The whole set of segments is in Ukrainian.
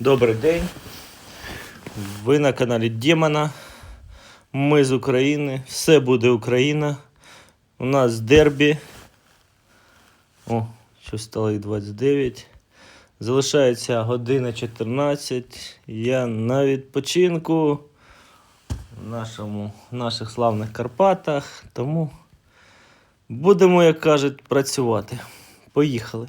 Добрий день. Ви на каналі Демона. Ми з України. Все буде Україна. У нас дербі. О, що стало і 29. Залишається година 14. Я на відпочинку в нашому, в наших славних Карпатах. Тому будемо, як кажуть, працювати. Поїхали.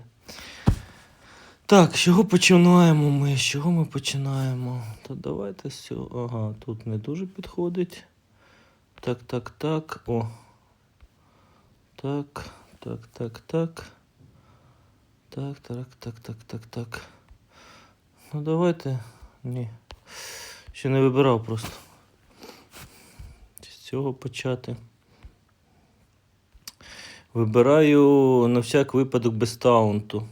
Так, з чого починаємо ми? З чого ми починаємо? Та давайте з цього. Ага, тут не дуже підходить. Так, так, так. О. Так, так, так, так. Так, так, так, так, так, так. Ну давайте. Ні. Ще не вибирав просто. З цього почати. Вибираю на всяк випадок без таунту.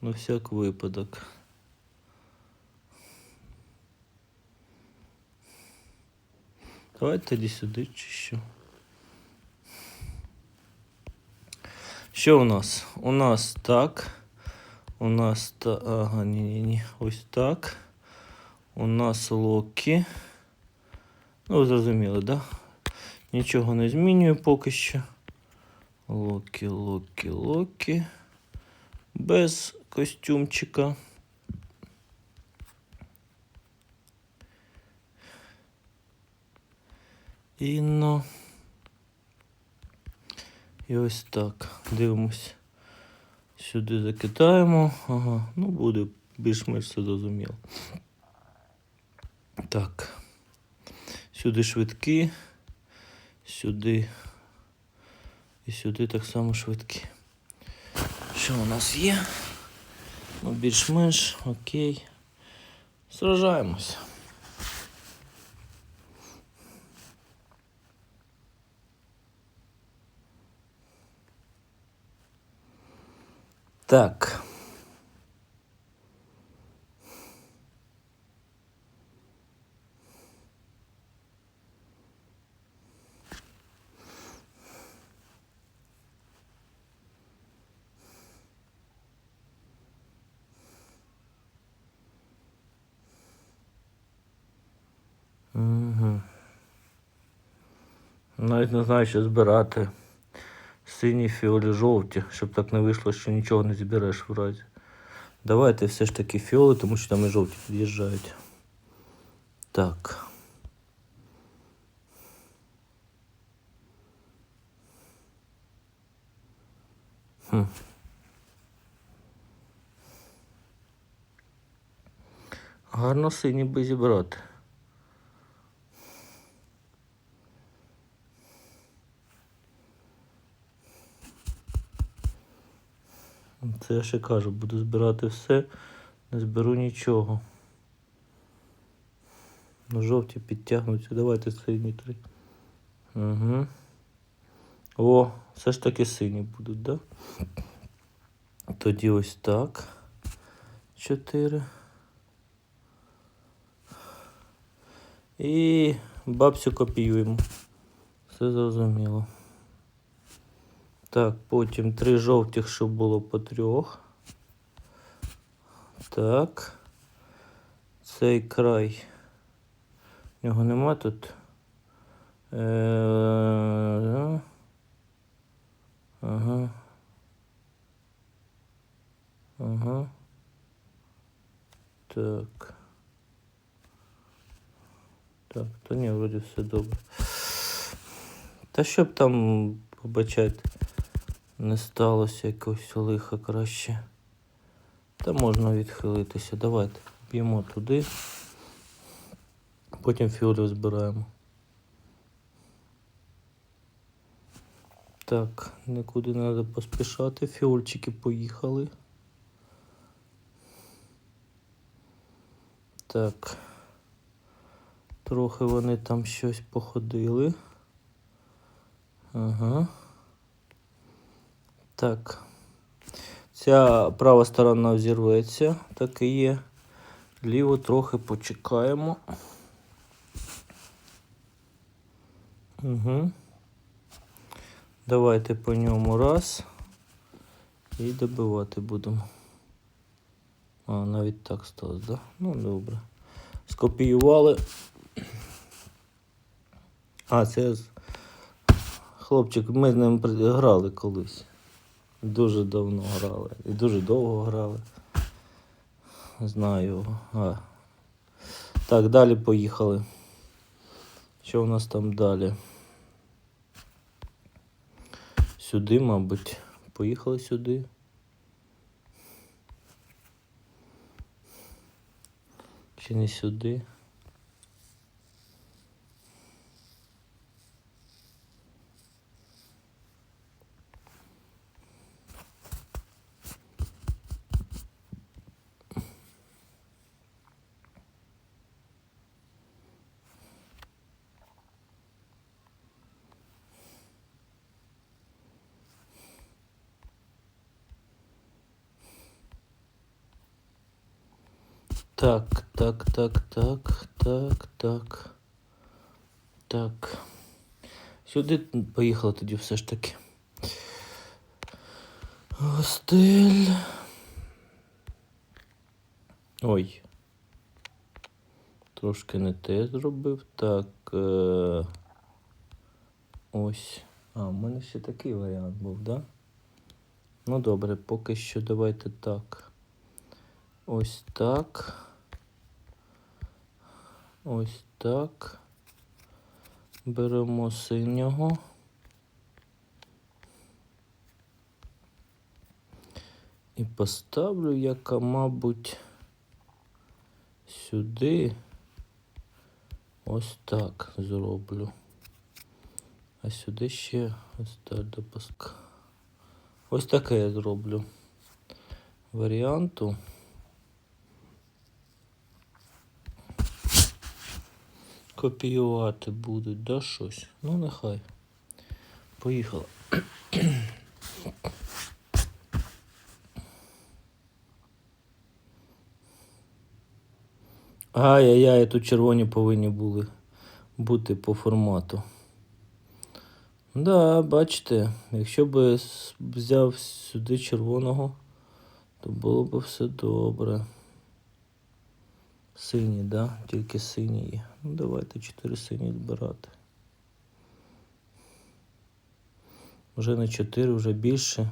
На всяк випадок. Давайте тоді сюди чи що. Що у нас? У нас так. У нас та. Ага, ні, ні, ні. Ось так. У нас локі. Ну, ви зрозуміли, да? Нічого не змінюю поки що. Локі, локі, локі. Без костюмчика. Інно. І ось так. Дивимось. Сюди закидаємо. Ага, ну буде більш-менш все зрозуміло. Так. Сюди швидкі. Сюди. І сюди так само швидкі. Що у нас є? Ну, більш-менш окей. Сражаємось. Так. Угу. Навіть не знаю, що збирати. Сині, фіолі, жовті, щоб так не вийшло, що нічого не збереш в разі. Давайте все ж таки фіоли, тому що там і жовті під'їжджають. Так. Хм. Гарно сині би зібрати. Це я ще кажу, буду збирати все, не зберу нічого. Ну, жовті підтягнуться. Давайте сині три. Угу. О, все ж таки сині будуть, да? Тоді ось так. Чотири. І бабцю копіюємо. Все зрозуміло. Так, потім три жовтих, щоб було по трьох. Так. Цей край. В нього нема тут. Е, Ага. Ага. Так. Так, то ні, вроді все добре. Та щоб там побачати не сталося якогось лиха краще. Та можна відхилитися. Давайте б'ємо туди. Потім фіолів збираємо. Так, нікуди не треба поспішати. Фіольчики поїхали. Так. Трохи вони там щось походили. Ага. Так. Ця права сторона взірветься, так і є. Ліву трохи почекаємо. Угу. Давайте по ньому раз. І добивати будемо. А, навіть так сталося, да? Ну, добре. Скопіювали. А, це хлопчик, ми з ним грали колись. Дуже давно грали. І дуже довго грали. Знаю. А. Так, далі поїхали. Що у нас там далі? Сюди, мабуть. Поїхали сюди. Чи не сюди? Так, так, так, так, так, так. Так. Сюди поїхали тоді все ж таки. Гостель. Ой. Трошки не те зробив. Так. Е... Ось. А, в мене ще такий варіант був, да? Ну добре, поки що давайте так. Ось так. Ось так. Беремо синього. І поставлю яка, мабуть, сюди. Ось так зроблю. А сюди ще ось так допуск. Ось таке я зроблю. Варіанту. Копіювати будуть, да, щось? Ну, нехай. Поїхали. Ай-яй-яй, тут червоні повинні були бути по формату. Да, бачите, якщо б взяв сюди червоного, то було б все добре. Сині, да? Тільки сині є. Ну, давайте чотири сині збирати. Вже не чотири, вже більше.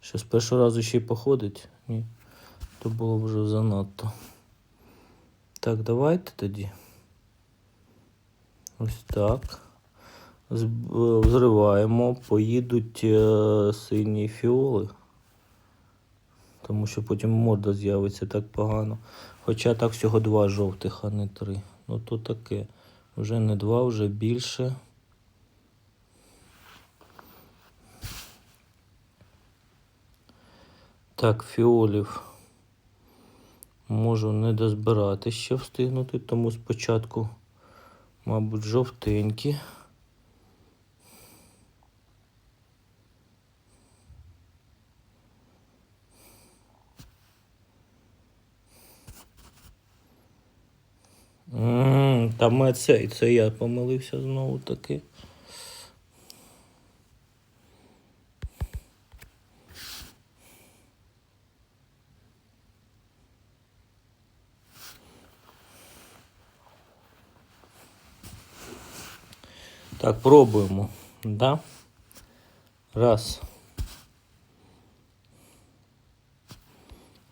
Що з першого разу ще й походить? Ні. То було вже занадто. Так, давайте тоді. Ось так. Е, Зриваємо, поїдуть е, сині фіоли. Тому що потім морда з'явиться так погано. Хоча так всього два жовтих, а не три. Ну то таке. Вже не два, вже більше. Так, фіолів можу не дозбирати ще встигнути, тому спочатку, мабуть, жовтенькі. М, Там це, це я помилився знову таки. Так, пробуємо. Да? Раз.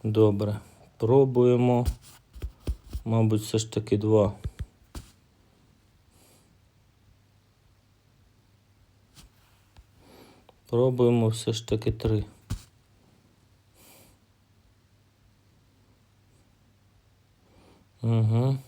Добре. Пробуємо. Мабуть, все ж таки два. Пробуємо все ж таки три. Угу.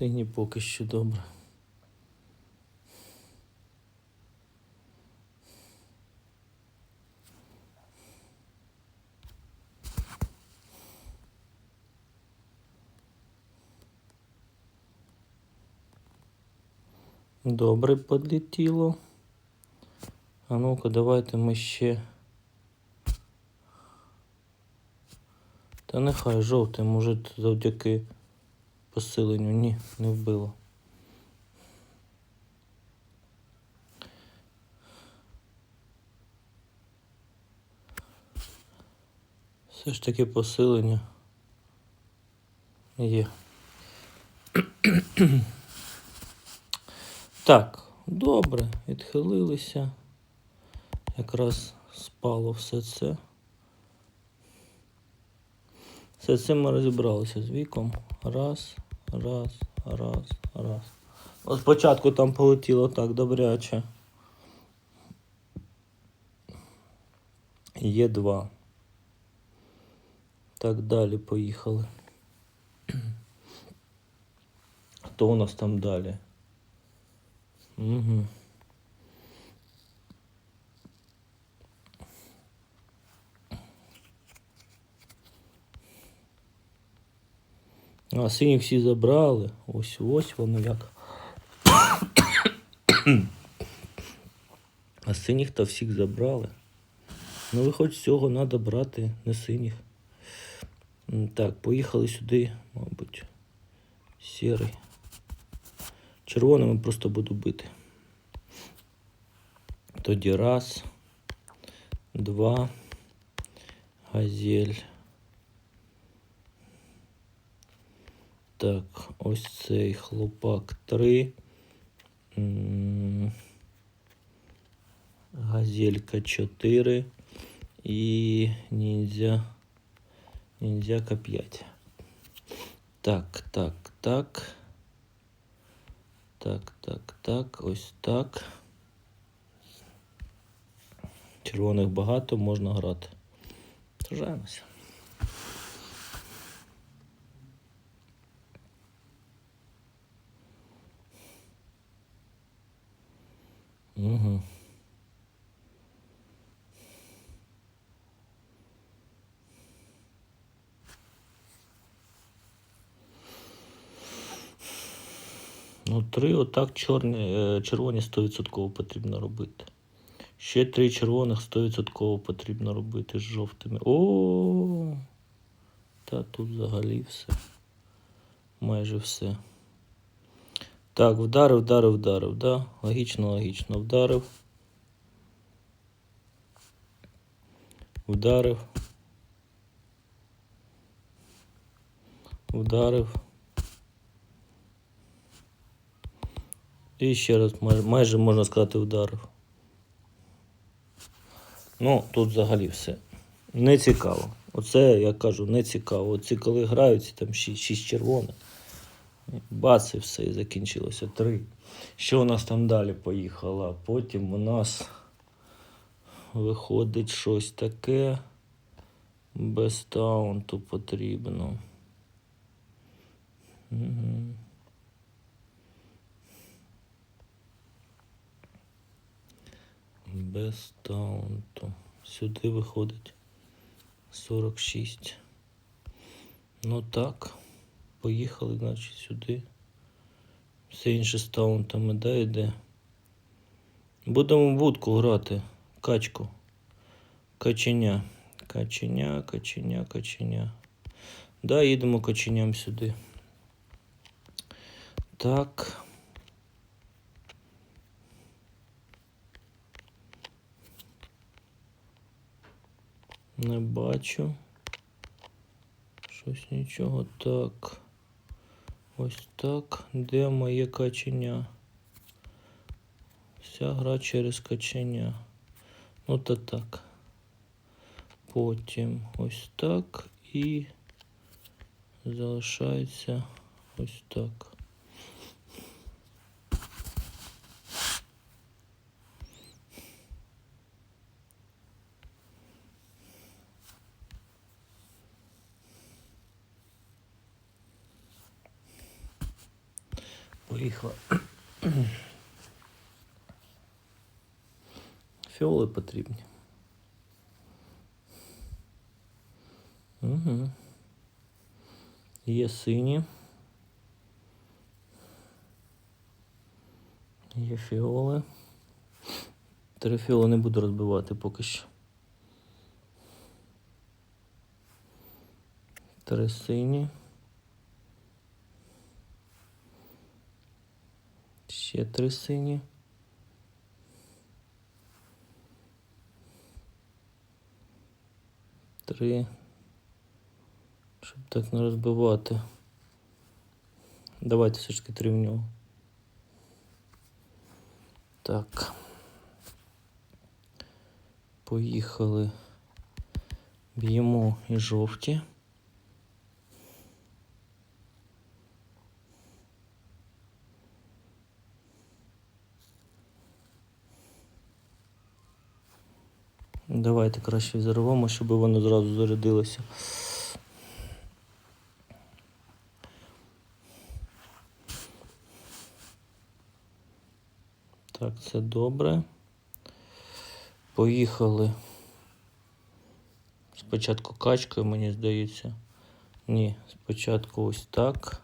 Сині поки що добре. Добре подлетіло. А ну-ка, давайте ми ще. Та нехай жовтий, може завдяки посиленню. Ні, не вбило. Все ж таки посилення є. Так, добре, відхилилися. Якраз спало все це. Все це ми розібралися з віком. Раз, раз, раз, раз. От спочатку там полетіло так добряче. Є два. Так, далі поїхали. Хто у нас там далі? Угу. А синіх всі забрали. Ось ось воно як. А синіх то всіх забрали. Ну, виходить, з цього треба брати не синіх. Так, поїхали сюди, мабуть. Сірий. Червоними просто буду бити. Тоді раз, два, газель. Так, ось цей хлопак три. М, Газелька 4 і ніндзя. Ніндзяка 5. Так, так, так. Так, так, так, ось так. Червоних багато, можна грати. Сажаємося. Угу. Ну, три отак чорні, е, червоні 100% потрібно робити. Ще три червоних 100% потрібно робити з жовтими. О, та тут взагалі все. Майже все. Так, вдарив, вдарив, вдарив, да? Логічно, логічно. Вдарив. Вдарив. Вдарив. І ще раз май- майже можна сказати вдарив. Ну, тут взагалі все. Не цікаво. Оце я кажу, не цікаво. Оці коли граються, там 6, 6 червоних. Бац, і все, і закінчилося. Три. Що у нас там далі поїхало? Потім у нас виходить щось таке. Без таунту потрібно. Угу. Без таунту. Сюди виходить 46. Ну так. Поїхали, значить, сюди. Все інше з таунтами, да, йде. Будемо в будку грати. Качку. Каченя. Каченя, каченя, каченя. Да, їдемо каченям сюди. Так. Не бачу. Щось нічого так. Ось так. Де моє каченя? Вся гра через качення. Ну то так. Потім ось так і залишається ось так. Поїхала. Фіоли потрібні. Угу. Є сині. Є фіоли. Три фіоли не буду розбивати поки що. Три сині. Ще три сині. Три. Щоб так не розбивати. Давайте все ж таки три в нього. Так. Поїхали. Б'ємо і жовті. Давайте краще зарвемо, щоб воно зразу зарядилося. Так, це добре. Поїхали. Спочатку качкою, мені здається. Ні, спочатку ось так.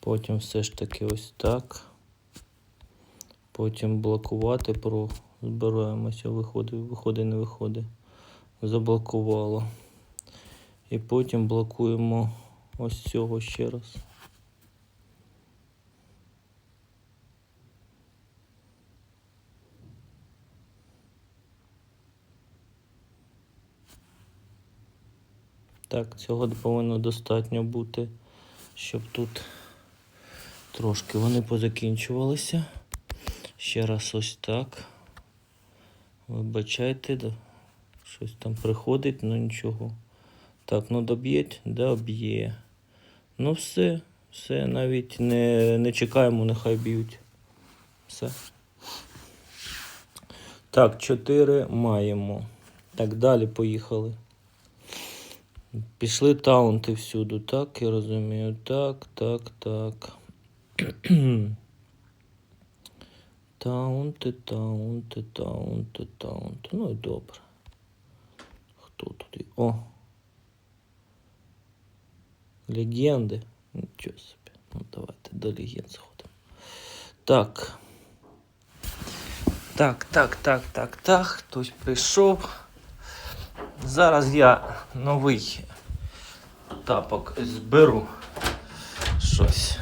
Потім все ж таки ось так. Потім блокувати про збираємося, виходить, виходить, не виходить. Заблокувало. І потім блокуємо ось цього ще раз. Так, цього повинно достатньо бути, щоб тут трошки вони позакінчувалися. Ще раз ось так. Вибачайте, щось там приходить, ну нічого. Так, ну доб'єть, доб'є. Ну все, все, навіть не, не чекаємо, нехай б'ють. Все. Так, 4 маємо. Так, далі поїхали. Пішли таунти всюди, так, я розумію. Так, так, так. Таунти, таунти, таунти, таунти. Ну і добре. Хто туди? О. Легенди. Нічого собі. Ну давайте до легенд сходимо. Так. Так, так, так, так, так. Хтось прийшов. Зараз я новий тапок зберу щось.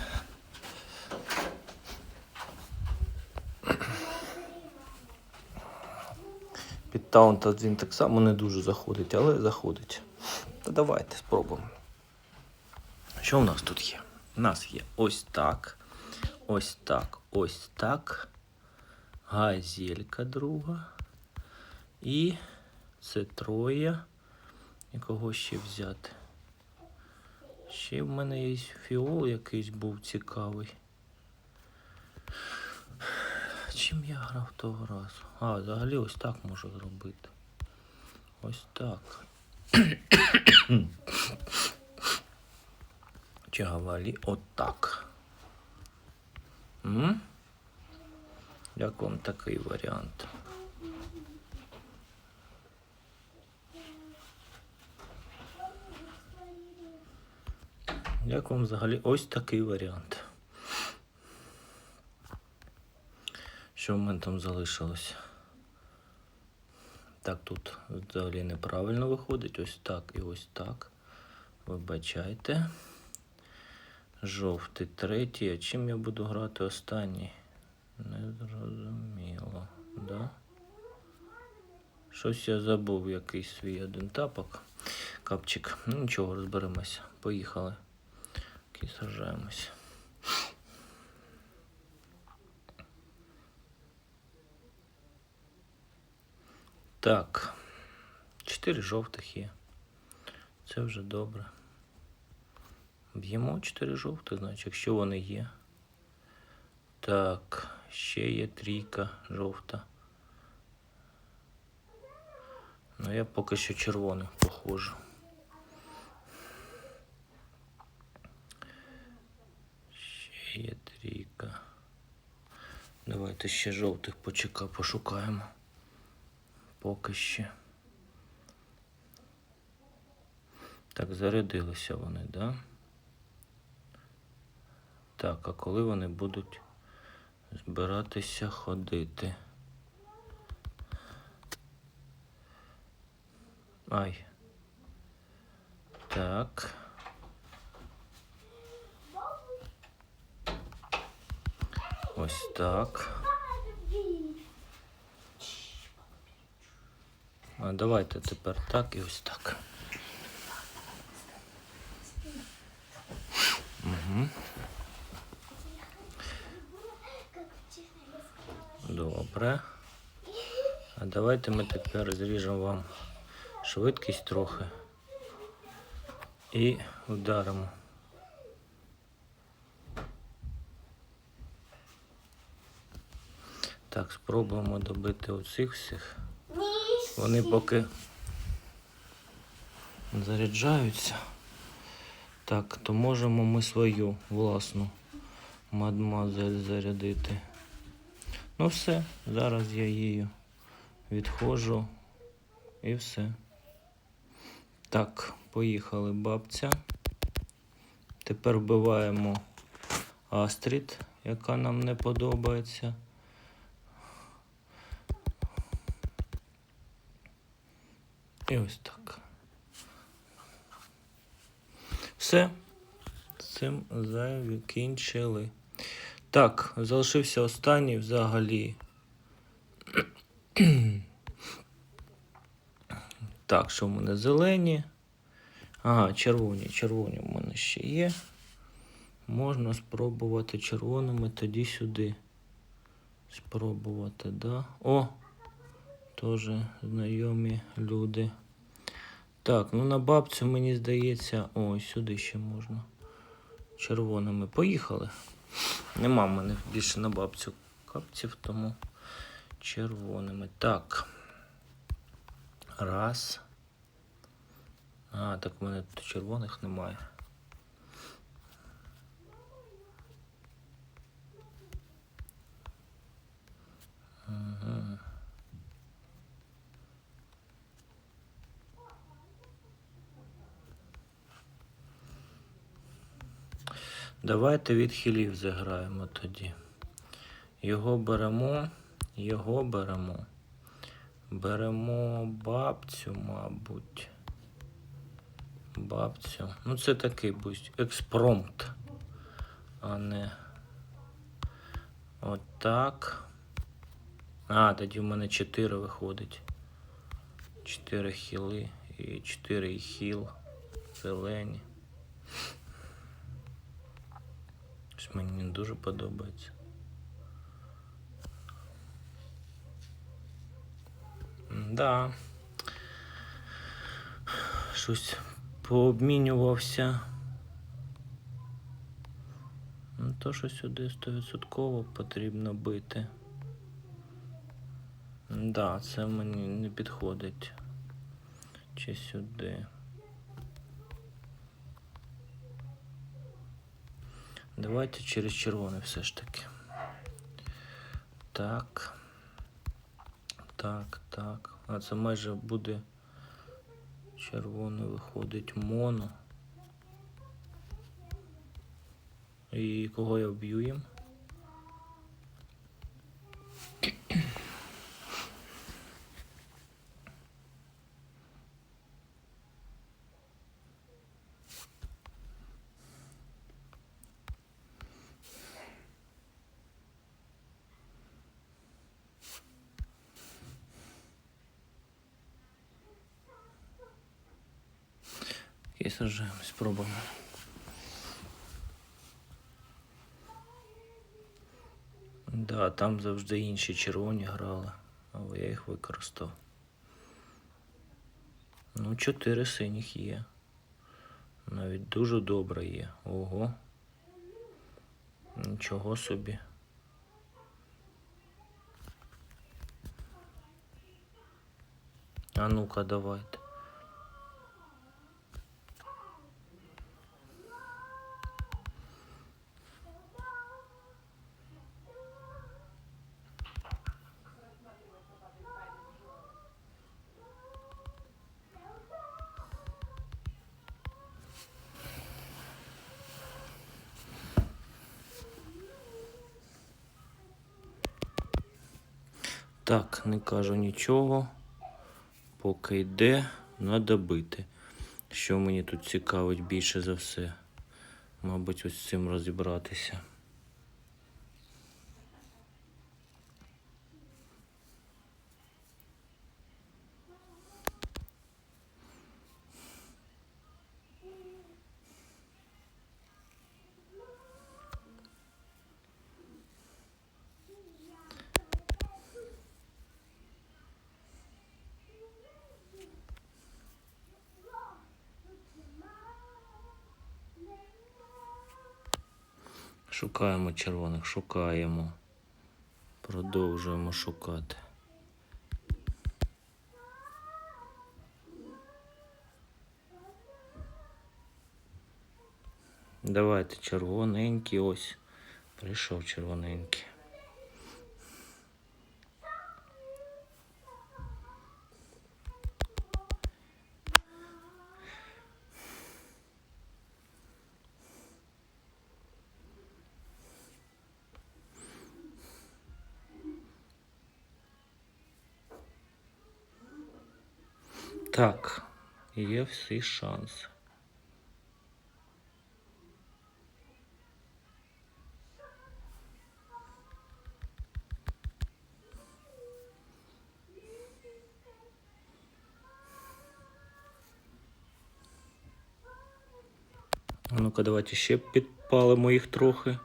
Під таунта він так само не дуже заходить, але заходить. Та давайте спробуємо. Що в нас тут є? У нас є ось так, ось так, ось так. Газелька друга. І це троє. І кого ще взяти? Ще в мене є фіол якийсь був цікавий. Чим я грав того разу? А, взагалі ось так можу зробити. Ось так. Чи гавалі отак. М? Як вам такий варіант? Як вам взагалі ось такий варіант? Що в мене там залишилося? Так, тут взагалі неправильно виходить. Ось так і ось так. Вибачайте. Жовтий третій. А чим я буду грати останній? Не зрозуміло, да? Щось я забув якийсь свій один тапок. Капчик. Ну нічого, розберемося. Поїхали. І сажаємось. Так. Чотири жовтих є. Це вже добре. Б'ємо чотири жовтих, значить, якщо вони є. Так, ще є трійка жовта. Ну я поки що червоних похожу. Ще є трійка. Давайте ще жовтих почека пошукаємо. Поки ще. Так, зарядилися вони, да? Так, а коли вони будуть збиратися ходити. Ай. Так. Ось так. Давайте тепер так і ось так. Угу. Добре. А давайте ми тепер зріжемо вам швидкість трохи і вдаримо. Так, спробуємо добити оцих всіх. Вони поки заряджаються. Так, то можемо ми свою власну мадмазель зарядити. Ну все, зараз я її відходжу і все. Так, поїхали бабця. Тепер вбиваємо Астрід, яка нам не подобається. І ось так. Все. Цим закінчили. Так, залишився останній взагалі. Так, що в мене зелені. Ага, червоні. Червоні в мене ще є. Можна спробувати червоними тоді сюди. Спробувати, да? О! Теж знайомі люди. Так, ну на бабцю мені здається. О, сюди ще можна. Червоними. Поїхали. Нема в мене більше на бабцю капців, тому червоними. Так. Раз. А, так в мене тут червоних немає. Ага. Давайте від хілів заграємо тоді. Його беремо, його беремо. Беремо бабцю, мабуть. Бабцю. Ну, це такий будь експромт, а не отак. А, тоді в мене 4 виходить. 4 хіли і 4 хіл. Зелені. Мені не дуже подобається. Да. Щось пообмінювався. Ну, то, що сюди 100% потрібно бити. Да, це мені не підходить. Чи сюди. Давайте через червоний все ж таки. Так. Так, так. А це майже буде червоний виходить моно. І кого я вб'ю їм? І сражаємо, спробуємо. Да, там завжди інші червоні грали, але я їх використав. Ну, чотири синіх є. Навіть дуже добре є. Ого. Нічого собі. А ну-ка, давайте. Так, не кажу нічого. Поки йде, треба бити. Що мені тут цікавить більше за все? Мабуть, ось з цим розібратися. Шукаємо червоних, шукаємо. Продовжуємо шукати. Давайте червоненький ось. Прийшов червоненький. Так, є всі шанси. А ну-ка, давайте ще підпалимо їх трохи.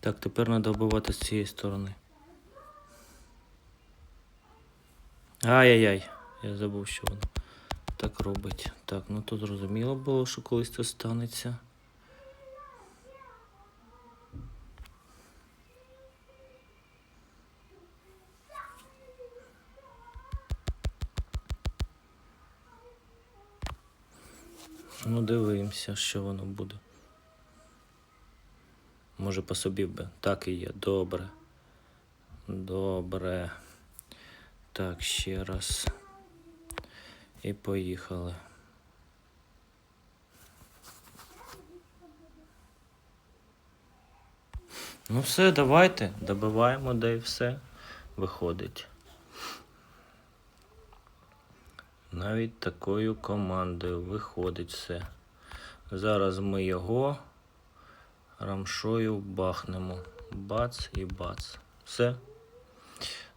Так, тепер треба вбивати з цієї сторони. Ай-яй-яй, я забув, що воно так робить. Так, ну тут зрозуміло було, що колись це станеться. Ну, дивимося, що воно буде. Може по собі би. Так і є. Добре. Добре. Так, ще раз. І поїхали. Ну все, давайте. Добиваємо, де і все виходить. Навіть такою командою виходить все. Зараз ми його рамшою бахнемо. Бац і бац. Все.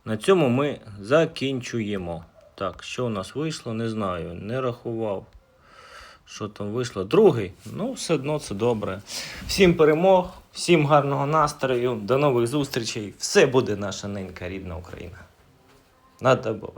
На цьому ми закінчуємо. Так, що у нас вийшло, не знаю, не рахував. Що там вийшло? Другий. Ну, все одно це добре. Всім перемог, всім гарного настрою, до нових зустрічей. Все буде наша ненька рідна Україна. На тобою.